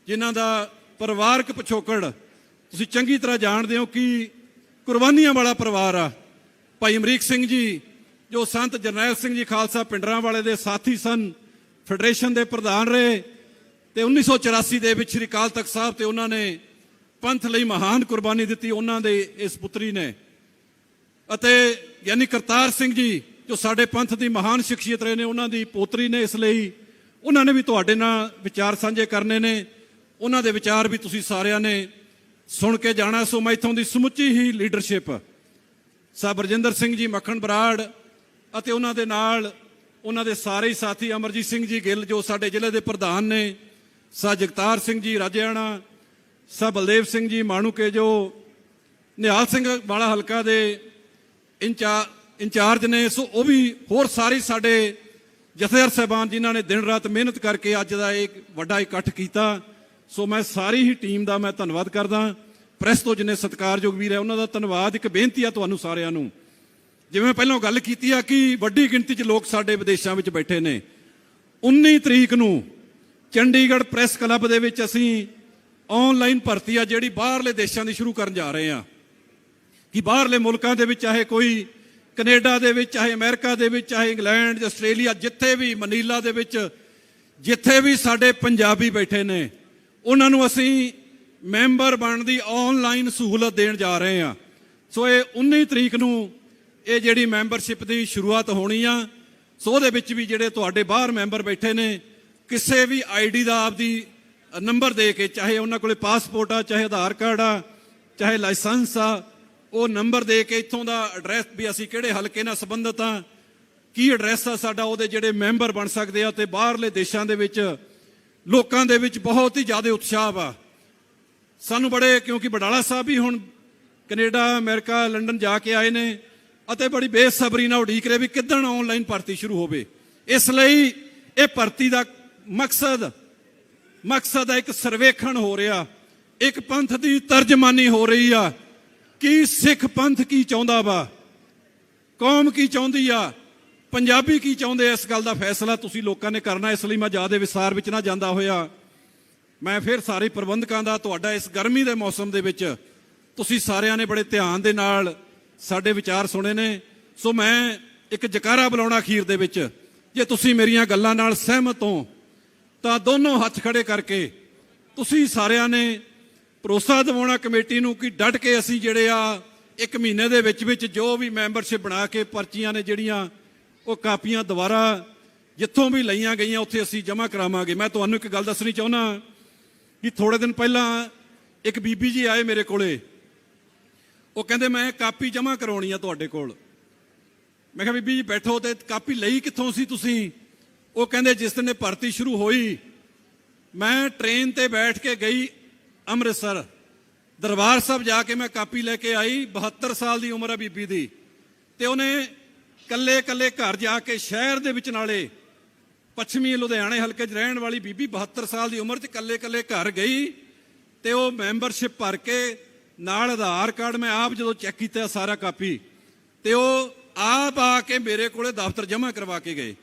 A: ਜਿਨ੍ਹਾਂ ਦਾ ਪਰਿਵਾਰਕ ਪਿਛੋਕੜ ਤੁਸੀਂ ਚੰਗੀ ਤਰ੍ਹਾਂ ਜਾਣਦੇ ਹੋ ਕਿ ਕੁਰਬਾਨੀਆਂ ਵਾਲਾ ਪਰਿਵਾਰ ਆ। ਭਾਈ ਅਮਰੀਕ ਸਿੰਘ ਜੀ, ਜੋ ਸੰਤ ਜਰਨੈਲ ਸਿੰਘ ਜੀ ਖਾਲਸਾ ਪਿੰਡਰਾਂ ਵਾਲੇ ਦੇ ਸਾਥੀ ਸਨ, ਫੈਡਰੇਸ਼ਨ ਦੇ ਪ੍ਰਧਾਨ ਰਹੇ ਤੇ 1984 ਦੇ ਵਿੱਚ ਸ੍ਰੀ ਅਕਾਲ ਤਖਤ ਸਾਹਿਬ ਤੇ ਉਹਨਾਂ ਨੇ ਪੰਥ ਲਈ ਮਹਾਨ ਕੁਰਬਾਨੀ ਦਿੱਤੀ। ਉਹਨਾਂ ਦੇ ਇਸ ਪੁੱਤਰੀ ਨੇ ਅਤੇ ਯਾਨੀ ਕਰਤਾਰ ਸਿੰਘ ਜੀ, ਜੋ ਸਾਡੇ ਪੰਥ ਦੀ ਮਹਾਨ ਸ਼ਖਸੀਅਤ ਰਹੇ ਨੇ, ਉਹਨਾਂ ਦੀ ਪੋਤਰੀ ਨੇ ਇਸ ਲਈ ਉਹਨਾਂ ਨੇ ਵੀ ਤੁਹਾਡੇ ਨਾਲ ਵਿਚਾਰ ਸਾਂਝੇ ਕਰਨੇ ਨੇ। ਉਹਨਾਂ ਦੇ ਵਿਚਾਰ ਵੀ ਤੁਸੀਂ ਸਾਰਿਆਂ ਨੇ ਸੁਣ ਕੇ ਜਾਣਾ। ਸੋ ਮੈਂ ਇੱਥੋਂ ਦੀ ਸਮੁੱਚੀ ਹੀ ਲੀਡਰਸ਼ਿਪ ਸਾਹਿਬ ਰਜਿੰਦਰ ਸਿੰਘ ਜੀ ਮੱਖਣ ਬਰਾੜ ਅਤੇ ਉਹਨਾਂ ਦੇ ਨਾਲ ਉਹਨਾਂ ਦੇ ਸਾਰੇ ਹੀ ਸਾਥੀ ਅਮਰਜੀਤ ਸਿੰਘ ਜੀ ਗਿੱਲ, ਜੋ ਸਾਡੇ ਜ਼ਿਲ੍ਹੇ ਦੇ ਪ੍ਰਧਾਨ ਨੇ, ਸਾ ਜਗਤਾਰ ਸਿੰਘ ਜੀ ਰਾਜਿਆਣਾ, ਸਾ ਬਲਦੇਵ ਸਿੰਘ ਜੀ ਮਾਣੂਕੇ, ਜੋ ਨਿਹਾਲ ਸਿੰਘ ਵਾਲਾ ਹਲਕਾ ਦੇ ਇੰਚਾਰਜ ਨੇ, ਸੋ ਉਹ ਵੀ ਹੋਰ ਸਾਰੇ ਸਾਡੇ ਜਥੇਦਾਰ ਸਾਹਿਬਾਨ ਜਿਨ੍ਹਾਂ ਨੇ ਦਿਨ ਰਾਤ ਮਿਹਨਤ ਕਰਕੇ ਅੱਜ ਦਾ ਇਹ ਵੱਡਾ ਇਕੱਠ ਕੀਤਾ, ਸੋ ਮੈਂ ਸਾਰੀ ਹੀ ਟੀਮ ਦਾ ਮੈਂ ਧੰਨਵਾਦ ਕਰਦਾ। ਪ੍ਰੈਸ ਤੋਂ ਜਿੰਨੇ ਸਤਿਕਾਰਯੋਗ ਵੀਰ ਹੈ, ਉਹਨਾਂ ਦਾ ਧੰਨਵਾਦ, ਇੱਕ ਬੇਨਤੀ ਆ ਤੁਹਾਨੂੰ ਸਾਰਿਆਂ ਨੂੰ। ਜਿਵੇਂ ਪਹਿਲਾਂ ਗੱਲ ਕੀਤੀ ਆ ਕਿ ਵੱਡੀ ਗਿਣਤੀ 'ਚ ਲੋਕ ਸਾਡੇ ਵਿਦੇਸ਼ਾਂ ਵਿੱਚ ਬੈਠੇ ਨੇ। 19 ਤਰੀਕ ਨੂੰ ਚੰਡੀਗੜ੍ਹ ਪ੍ਰੈਸ ਕਲੱਬ ਦੇ ਵਿੱਚ ਅਸੀਂ ਆਨਲਾਈਨ ਭਰਤੀ ਆ, ਜਿਹੜੀ ਬਾਹਰਲੇ ਦੇਸ਼ਾਂ ਦੀ ਸ਼ੁਰੂ ਕਰਨ ਜਾ ਰਹੇ ਆ। ਕਿ ਬਾਹਰਲੇ ਮੁਲਕਾਂ ਦੇ ਵਿੱਚ, ਚਾਹੇ ਕੋਈ ਕੈਨੇਡਾ ਦੇ ਵਿੱਚ, ਚਾਹੇ ਅਮਰੀਕਾ ਦੇ ਵਿੱਚ, ਚਾਹੇ ਇੰਗਲੈਂਡ, ਆਸਟ੍ਰੇਲੀਆ, ਜਿੱਥੇ ਵੀ, ਮਨੀਲਾ ਦੇ ਵਿੱਚ, ਜਿੱਥੇ ਵੀ ਸਾਡੇ ਪੰਜਾਬੀ ਬੈਠੇ ਨੇ, ਉਹਨਾਂ ਨੂੰ ਅਸੀਂ ਮੈਂਬਰ ਬਣਨ ਦੀ ਆਨਲਾਈਨ ਸਹੂਲਤ ਦੇਣ ਜਾ ਰਹੇ ਹਾਂ। ਸੋ ਇਹ 19 ਤਰੀਕ ਨੂੰ ਇਹ ਜਿਹੜੀ ਮੈਂਬਰਸ਼ਿਪ ਦੀ ਸ਼ੁਰੂਆਤ ਹੋਣੀ ਆ, ਸੋ ਉਹਦੇ ਵਿੱਚ ਵੀ ਜਿਹੜੇ ਤੁਹਾਡੇ ਬਾਹਰ ਮੈਂਬਰ ਬੈਠੇ ਨੇ, ਕਿਸੇ ਵੀ ਆਈਡੀ ਦਾ ਆਪਦੀ ਨੰਬਰ ਦੇ ਕੇ, ਚਾਹੇ ਉਹਨਾਂ ਕੋਲੇ ਪਾਸਪੋਰਟ ਆ, ਚਾਹੇ ਆਧਾਰ ਕਾਰਡ ਆ, ਚਾਹੇ ਲਾਇਸੈਂਸ ਆ ਉਹ ਨੰਬਰ ਦੇ ਕੇ ਇੱਥੋਂ ਦਾ ਐਡਰੈਸ ਵੀ ਅਸੀਂ ਕਿਹੜੇ ਹਲਕੇ ਨਾਲ ਸੰਬੰਧਿਤ ਆ ਕੀ ਐਡਰੈਸ ਆ ਸਾਡਾ, ਉਹਦੇ ਜਿਹੜੇ ਮੈਂਬਰ ਬਣ ਸਕਦੇ ਆ ਤੇ ਬਾਹਰਲੇ ਦੇਸ਼ਾਂ ਦੇ ਵਿੱਚ, ਲੋਕਾਂ ਦੇ ਵਿੱਚ ਬਹੁਤ ਹੀ ਜ਼ਿਆਦਾ ਉਤਸ਼ਾਹ ਆ ਸਾਨੂੰ ਬੜੇ, ਕਿਉਂਕਿ ਬਡਾਲਾ ਸਾਹਿਬ ਵੀ ਹੁਣ ਕੈਨੇਡਾ, ਅਮਰੀਕਾ, ਲੰਡਨ ਜਾ ਕੇ ਆਏ ਨੇ ਅਤੇ ਬੜੀ ਬੇਸਬਰੀ ਨਾਲ ਉਡੀਕ ਰਹੇ ਵੀ ਕਿੱਦਣ ਆਨਲਾਈਨ ਭਰਤੀ ਸ਼ੁਰੂ ਹੋਵੇ। ਇਸ ਲਈ ਇਹ ਭਰਤੀ ਦਾ ਮਕਸਦ ਮਕਸਦ ਹੈ ਇੱਕ ਸਰਵੇਖਣ ਹੋ ਰਿਹਾ। ਇੱਕ ਪੰਥ ਦੀ ਤਰਜਮਾਨੀ ਹੋ ਰਹੀ ਆ। ਕੀ ਸਿੱਖ ਪੰਥ ਕੀ ਚਾਹੁੰਦਾ ਵਾ? ਕੌਮ ਕੀ ਚਾਹੁੰਦੀ ਆ? ਪੰਜਾਬੀ ਕੀ ਚਾਹੁੰਦੇ ਇਸ ਗੱਲ ਦਾ ਫੈਸਲਾ ਤੁਸੀਂ ਲੋਕਾਂ ਨੇ ਕਰਨਾ, ਇਸ ਲਈ ਮੈਂ ਜ਼ਿਆਦਾ ਵਿਸਾਰ ਵਿੱਚ ਨਾ ਜਾਂਦਾ ਹੋਇਆ। ਮੈਂ ਫਿਰ ਸਾਰੇ ਪ੍ਰਬੰਧਕਾਂ ਦਾ, ਤੁਹਾਡਾ ਇਸ ਗਰਮੀ ਦੇ ਮੌਸਮ ਦੇ ਵਿੱਚ ਤੁਸੀਂ ਸਾਰਿਆਂ ਨੇ ਬੜੇ ਧਿਆਨ ਦੇ ਨਾਲ ਸਾਡੇ ਵਿਚਾਰ ਸੁਣੇ ਨੇ। ਸੋ ਮੈਂ ਇੱਕ ਜਕਾਰਾ ਬੁਲਾਉਣਾ ਅਖੀਰ ਦੇ ਵਿੱਚ। ਜੇ ਤੁਸੀਂ ਮੇਰੀਆਂ ਗੱਲਾਂ ਨਾਲ ਸਹਿਮਤ ਹੋ, ਤਾਂ ਦੋਨੋਂ ਹੱਥ ਖੜੇ ਕਰਕੇ ਤੁਸੀਂ ਸਾਰਿਆਂ ਨੇ ਭਰੋਸਾ ਦਿਵਾਉਣਾ ਕਮੇਟੀ ਨੂੰ ਕਿ ਡਟ ਕੇ ਅਸੀਂ ਜਿਹੜੇ ਆ, ਇੱਕ ਮਹੀਨੇ ਦੇ ਵਿੱਚ ਵਿੱਚ ਜੋ ਵੀ ਮੈਂਬਰਸ਼ਿਪ ਬਣਾ ਕੇ ਪਰਚੀਆਂ ਨੇ ਜਿਹੜੀਆਂ, ਉਹ ਕਾਪੀਆਂ ਦੁਬਾਰਾ ਜਿੱਥੋਂ ਵੀ ਲਈਆਂ ਗਈਆਂ, ਉੱਥੇ ਅਸੀਂ ਜਮ੍ਹਾਂ ਕਰਾਵਾਂਗੇ। ਮੈਂ ਤੁਹਾਨੂੰ ਇੱਕ ਗੱਲ ਦੱਸਣੀ ਚਾਹੁੰਦਾ ਕਿ ਥੋੜੇ ਦਿਨ ਪਹਿਲਾਂ ਇੱਕ ਬੀਬੀ ਜੀ ਆਏ ਮੇਰੇ ਕੋਲੇ। ਉਹ ਕਹਿੰਦੇ, ਮੈਂ ਕਾਪੀ ਜਮ੍ਹਾਂ ਕਰਾਉਣੀ ਆ ਤੁਹਾਡੇ ਕੋਲ। ਮੈਂ ਕਿਹਾ, ਬੀਬੀ ਜੀ, ਬੈਠੋ ਤੇ ਕਾਪੀ ਲਈ ਕਿੱਥੋਂ ਸੀ ਤੁਸੀਂ? ਉਹ ਕਹਿੰਦੇ, ਜਿਸ ਦਿਨ ਇਹ ਭਰਤੀ ਸ਼ੁਰੂ ਹੋਈ, ਮੈਂ ਟ੍ਰੇਨ ਤੇ ਬੈਠ ਕੇ ਗਈ ਅੰਮ੍ਰਿਤਸਰ। ਦਰਬਾਰ ਸਾਹਿਬ ਜਾ ਕੇ ਮੈਂ ਕਾਪੀ ਲੈ ਕੇ ਆਈ 72 ਸਾਲ ਦੀ ਉਮਰ ਹੈ ਬੀਬੀ ਦੀ। ਤੇ ਉਹਨੇ ਕੱਲੇ ਕੱਲੇ ਘਰ ਜਾ ਕੇ ਸ਼ਹਿਰ ਦੇ ਵਿੱਚ ਨਾਲੇ ਪੱਛਮੀ ਲੁਧਿਆਣੇ ਹਲਕੇ 'ਚ ਰਹਿਣ ਵਾਲੀ ਬੀਬੀ 72 ਸਾਲ ਦੀ ਉਮਰ 'ਚ ਕੱਲੇ ਕੱਲੇ ਘਰ ਗਈ ਤੇ ਉਹ ਮੈਂਬਰਸ਼ਿਪ ਭਰ ਕੇ ਨਾਲ ਆਧਾਰ ਕਾਰਡ ਮੈਂ ਆਪ ਜਦੋਂ ਚੈੱਕ ਕੀਤਾ ਸਾਰਾ ਕਾਪੀ ਤੇ ਉਹ ਆਪ ਆ ਕੇ ਮੇਰੇ ਕੋਲੇ ਦਫ਼ਤਰ ਜਮ੍ਹਾਂ ਕਰਵਾ ਕੇ ਗਏ।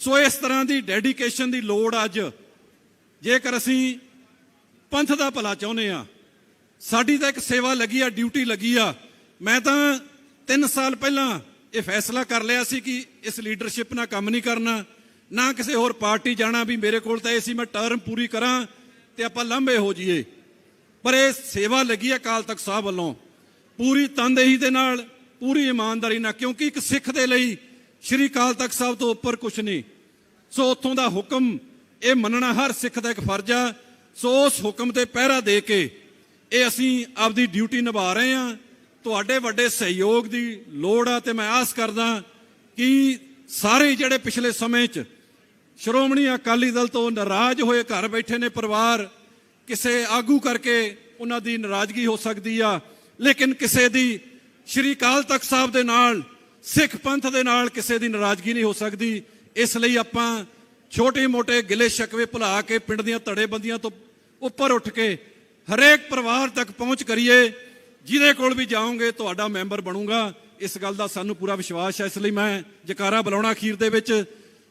A: ਸੋ ਇਸ ਤਰ੍ਹਾਂ ਦੀ ਡੈਡੀਕੇਸ਼ਨ ਦੀ ਲੋੜ ਅੱਜ ਜੇਕਰ ਅਸੀਂ ਪੰਥ ਦਾ ਭਲਾ ਚਾਹੁੰਦੇ ਆ ਸਾਡੀ ਤਾਂ ਇੱਕ ਸੇਵਾ ਲੱਗੀ ਆ, ਡਿਊਟੀ ਲੱਗੀ ਆ। ਮੈਂ ਤਾਂ 3 ਸਾਲ ਪਹਿਲਾਂ ਇਹ ਫੈਸਲਾ ਕਰ ਲਿਆ ਸੀ ਕਿ ਇਸ ਲੀਡਰਸ਼ਿਪ ਨਾਲ ਕੰਮ ਨਹੀਂ ਕਰਨਾ, ਨਾ ਕਿਸੇ ਹੋਰ ਪਾਰਟੀ ਜਾਣਾ ਵੀ ਮੇਰੇ ਕੋਲ ਤਾਂ ਇਹ ਸੀ, ਮੈਂ ਟਰਮ ਪੂਰੀ ਕਰਾਂ ਤੇ ਆਪਾਂ ਲੰਬੇ ਹੋ ਜਾਈਏ। ਪਰ ਇਹ ਸੇਵਾ ਲੱਗੀ ਆ ਅਕਾਲ ਤਖਤ ਸਾਹਿਬ ਵੱਲੋਂ। ਪੂਰੀ ਤਨਦੇਹੀ ਦੇ ਨਾਲ, ਪੂਰੀ ਇਮਾਨਦਾਰੀ ਨਾਲ, ਕਿਉਂਕਿ ਇੱਕ ਸਿੱਖ ਦੇ ਲਈ ਸ਼੍ਰੀ ਅਕਾਲ ਤਖਤ ਸਾਹਿਬ ਤੋਂ ਉੱਪਰ ਕੁਝ ਨਹੀਂ। ਸੋ ਉੱਥੋਂ ਦਾ ਹੁਕਮ, ਇਹ ਮੰਨਣਾ ਹਰ ਸਿੱਖ ਦਾ ਇੱਕ ਫਰਜ਼ ਆ ਸੋ ਉਸ ਹੁਕਮ ਤੇ ਪਹਿਰਾ ਦੇ ਕੇ ਇਹ ਅਸੀਂ ਆਪਦੀ ਡਿਊਟੀ ਨਿਭਾ ਰਹੇ ਹਾਂ। ਤੁਹਾਡੇ ਵੱਡੇ ਸਹਿਯੋਗ ਦੀ ਲੋੜ ਆ ਤੇ ਮੈਂ ਆਸ ਕਰਦਾ ਕਿ ਸਾਰੇ ਜਿਹੜੇ ਪਿਛਲੇ ਸਮੇਂ 'ਚ ਸ਼੍ਰੋਮਣੀ ਅਕਾਲੀ ਦਲ ਤੋਂ ਨਾਰਾਜ਼ ਹੋਏ ਘਰ ਬੈਠੇ ਨੇ ਪਰਿਵਾਰ, ਕਿਸੇ ਆਗੂ ਕਰਕੇ ਉਹਨਾਂ ਦੀ ਨਾਰਾਜ਼ਗੀ ਹੋ ਸਕਦੀ ਆ। ਲੇਕਿਨ ਕਿਸੇ ਦੀ ਸ਼੍ਰੀ ਅਕਾਲ ਤਖਤ ਸਾਹਿਬ ਦੇ ਨਾਲ, ਸਿੱਖ ਪੰਥ ਦੇ ਨਾਲ ਕਿਸੇ ਦੀ ਨਾਰਾਜ਼ਗੀ ਨਹੀਂ ਹੋ ਸਕਦੀ। ਇਸ ਲਈ ਆਪਾਂ ਛੋਟੇ ਮੋਟੇ ਗਿਲੇ ਸ਼ਕਵੇ ਭੁਲਾ ਕੇ ਪਿੰਡ ਦੀਆਂ ਧੜੇਬੰਦੀਆਂ ਤੋਂ ਉੱਪਰ ਉੱਠ ਕੇ ਹਰੇਕ ਪਰਿਵਾਰ ਤੱਕ ਪਹੁੰਚ ਕਰੀਏ, ਜਿਹਦੇ ਕੋਲ ਵੀ ਜਾਓਗੇ, ਤੁਹਾਡਾ ਮੈਂਬਰ ਬਣੂਗਾ। ਇਸ ਗੱਲ ਦਾ ਸਾਨੂੰ ਪੂਰਾ ਵਿਸ਼ਵਾਸ ਹੈ। ਇਸ ਲਈ ਮੈਂ ਜਕਾਰਾ ਬੁਲਾਉਣਾ ਅਖੀਰ ਦੇ ਵਿੱਚ।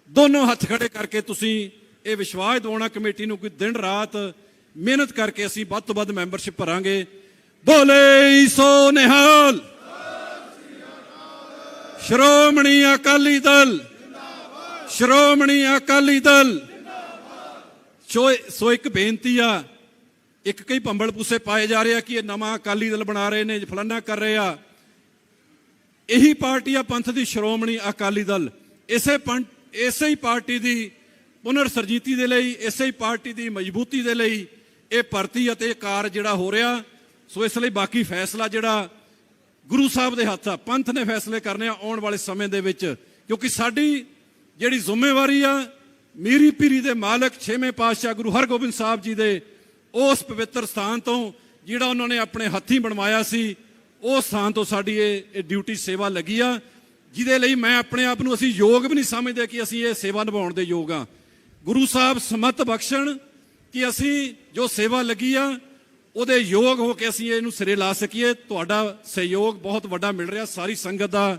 A: ਦੋਨੋਂ ਹੱਥ ਖੜੇ ਕਰਕੇ ਤੁਸੀਂ ਇਹ ਵਿਸ਼ਵਾਸ ਦਿਵਾਉਣਾ, ਕਮੇਟੀ ਨੂੰ ਕਿ ਦਿਨ ਰਾਤ ਮਿਹਨਤ ਕਰਕੇ ਅਸੀਂ ਵੱਧ ਤੋਂ ਵੱਧ ਮੈਂਬਰਸ਼ਿਪ ਭਰਾਂਗੇ। ਬੋਲੇ ਸੋ ਨਿਹਾਲ। ਸ਼੍ਰੋਮਣੀ ਅਕਾਲੀ ਦਲ। ਸ਼੍ਰੋਮਣੀ ਅਕਾਲੀ ਦਲ। ਸੋ ਸੋ ਇੱਕ ਬੇਨਤੀ ਆ, ਇੱਕ ਕਈ ਪੰਬਲ ਪੂਸੇ ਪਾਏ ਜਾ ਰਹੇ ਆ ਕਿ ਇਹ ਨਵਾਂ ਅਕਾਲੀ ਦਲ ਬਣਾ ਰਹੇ ਨੇ, ਫਲਾਨਾ ਕਰ ਰਹੇ ਆ। ਇਹੀ ਪਾਰਟੀ ਆ ਪੰਥ ਦੀ ਸ਼੍ਰੋਮਣੀ ਅਕਾਲੀ ਦਲ। ਇਸੇ ਪੰਥ ਇਸੇ ਹੀ ਪਾਰਟੀ ਦੀ ਪੁਨਰ ਸਰਜੀਤੀ ਦੇ ਲਈ, ਇਸੇ ਹੀ ਪਾਰਟੀ ਦੀ ਮਜ਼ਬੂਤੀ ਦੇ ਲਈ ਇਹ ਭਰਤੀ ਅਤੇ ਇਹ ਕਾਰ ਜਿਹੜਾ ਹੋ ਰਿਹਾ, ਸੋ ਇਸ ਲਈ ਬਾਕੀ ਫੈਸਲਾ ਜਿਹੜਾ ਗੁਰੂ ਸਾਹਿਬ ਦੇ ਹੱਥ ਆ, ਪੰਥ ਨੇ ਫੈਸਲੇ ਕਰਨੇ ਆ ਆਉਣ ਵਾਲੇ ਸਮੇਂ ਦੇ ਵਿੱਚ, ਕਿਉਂਕਿ ਸਾਡੀ ਜਿਹੜੀ ਜ਼ਿੰਮੇਵਾਰੀ ਆ ਮੀਰੀ ਪੀਰੀ ਦੇ ਮਾਲਕ ਛੇਵੇਂ ਪਾਤਸ਼ਾਹ ਗੁਰੂ ਹਰਗੋਬਿੰਦ ਸਾਹਿਬ ਜੀ ਦੇ ਉਸ ਪਵਿੱਤਰ ਸਥਾਨ ਤੋਂ ਜਿਹੜਾ ਉਹਨਾਂ ਨੇ ਆਪਣੇ ਹੱਥੀਂ ਬਣਵਾਇਆ ਸੀ, ਉਸ ਸਥਾਨ ਤੋਂ ਸਾਡੀ ਇਹ ਇਹ ਡਿਊਟੀ ਸੇਵਾ ਲੱਗੀ ਆ, ਜਿਹਦੇ ਲਈ ਮੈਂ ਆਪਣੇ ਆਪ ਨੂੰ ਅਸੀਂ ਯੋਗ ਵੀ ਨਹੀਂ ਸਮਝਦੇ ਕਿ ਅਸੀਂ ਇਹ ਸੇਵਾ ਨਿਭਾਉਣ ਦੇ ਯੋਗ ਆ। ਗੁਰੂ ਸਾਹਿਬ ਸਮਤ ਬਖਸ਼ਣ ਕਿ ਅਸੀਂ ਜੋ ਸੇਵਾ ਲੱਗੀ ਆ, ਉਹਦੇ ਯੋਗ ਹੋ ਕੇ ਅਸੀਂ ਇਹਨੂੰ ਸਿਰੇ ਲਾ ਸਕੀਏ। ਤੁਹਾਡਾ ਸਹਿਯੋਗ ਬਹੁਤ ਵੱਡਾ ਮਿਲ ਰਿਹਾ ਸਾਰੀ ਸੰਗਤ ਦਾ।